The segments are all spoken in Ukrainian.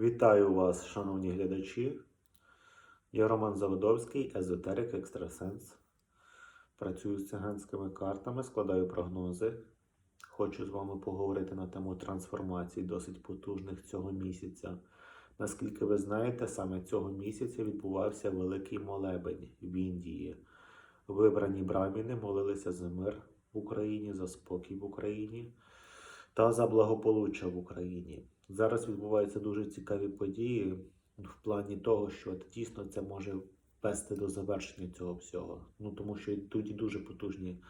Вітаю вас, шановні глядачі. Я Роман Заводовський, езотерик, екстрасенс. Працюю з циганськими картами, складаю прогнози. Хочу з вами поговорити на тему трансформацій досить потужних цього місяця. Наскільки ви знаєте, саме цього місяця відбувався великий молебень в Індії. Вибрані браміни молилися за мир в Україні, за спокій в Україні та за благополуччя в Україні. Зараз відбуваються дуже цікаві події в плані того, що дійсно це може вести до завершення цього всього. Ну тому що йдуть дуже потужні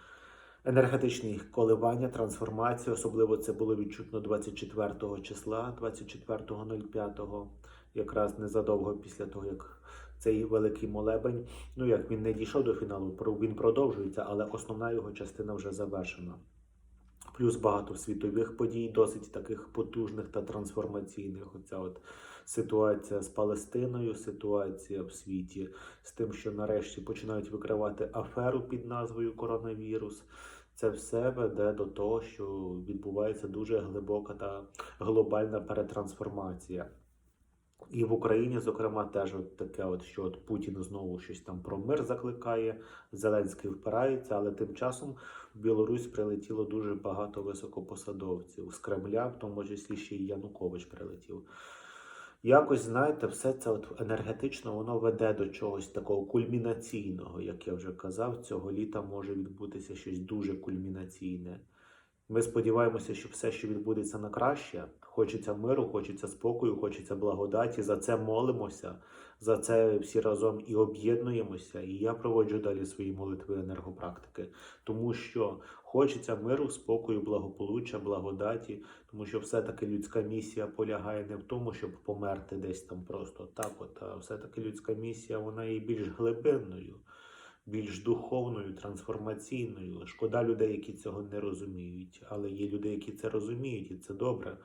енергетичні коливання, трансформації. Особливо це було відчутно 24 числа, 24.05, якраз незадовго після того, як цей великий молебень. Ну як він не дійшов до фіналу, він продовжується, але основна його частина вже завершена. Плюс багато світових подій, досить таких потужних та трансформаційних. Оця от ситуація з Палестиною, ситуація в світі з тим, що нарешті починають викривати аферу під назвою коронавірус. Це все веде до того, що відбувається дуже глибока та глобальна перетрансформація. І в Україні, зокрема, теж от таке, от, що от Путін знову щось там про мир закликає, Зеленський впирається, але тим часом в Білорусь прилетіло дуже багато високопосадовців з Кремля, в тому числі ще й Янукович прилетів. Якось, знаєте, все це от енергетично воно веде до чогось такого кульмінаційного, як я вже казав, цього літа може відбутися щось дуже кульмінаційне. Ми сподіваємося, що все, що відбудеться на краще, хочеться миру, хочеться спокою, хочеться благодаті. За це молимося, за це всі разом і об'єднуємося. І я проводжу далі свої молитви енергопрактики, тому що хочеться миру, спокою, благополуччя, благодаті, тому що все-таки людська місія полягає не в тому, щоб померти десь там просто так. От а все-таки людська місія вона є більш глибинною більш духовною, трансформаційною. Шкода людей, які цього не розуміють, але є люди, які це розуміють, і це добре.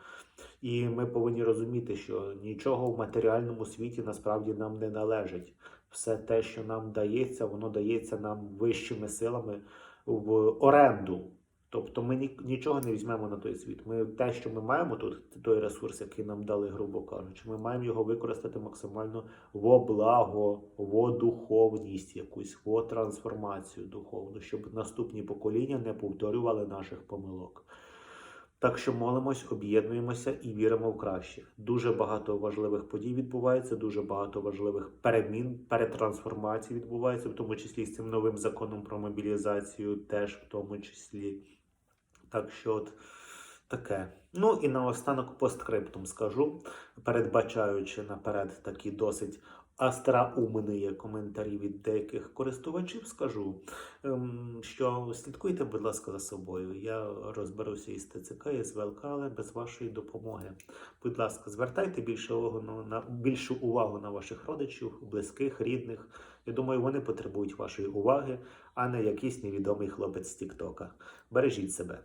І ми повинні розуміти, що нічого в матеріальному світі насправді нам не належить. Все те, що нам дається, воно дається нам вищими силами в оренду. Тобто ми нічого не візьмемо на той світ. Ми те, що ми маємо тут, той ресурс, який нам дали, грубо кажучи, ми маємо його використати максимально во благо, во духовність, якусь во трансформацію духовну, щоб наступні покоління не повторювали наших помилок. Так що молимось, об'єднуємося і віримо в краще. Дуже багато важливих подій відбувається, дуже багато важливих перемін, перетрансформацій відбувається, в тому числі з цим новим законом про мобілізацію, теж в тому числі. Так що от таке. Ну і наостанок постскриптум скажу, передбачаючи наперед такі досить астраумні коментарі від деяких користувачів, скажу, ем, що слідкуйте, будь ласка, за собою. Я розберуся із ТЦК, і ВЛК, але без вашої допомоги. Будь ласка, звертайте більше увагу на більшу увагу на ваших родичів, близьких, рідних. Я думаю, вони потребують вашої уваги, а не якийсь невідомий хлопець з Тіктока. Бережіть себе.